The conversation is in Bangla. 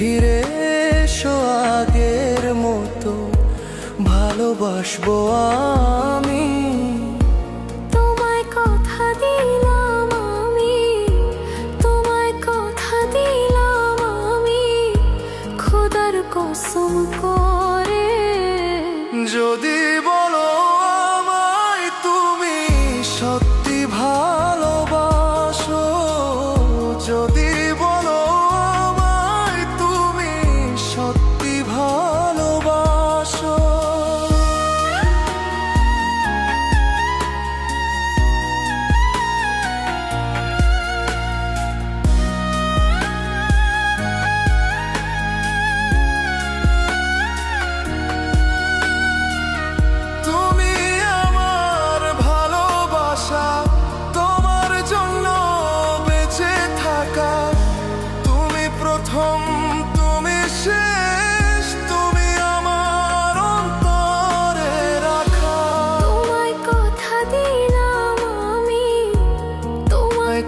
ফিরে এসো আগের মতো ভালোবাসবো আমি। তোমায় কথা দিলাম আমি তোমায় কথা দিলাম আমি খোদার কসম করে। যদি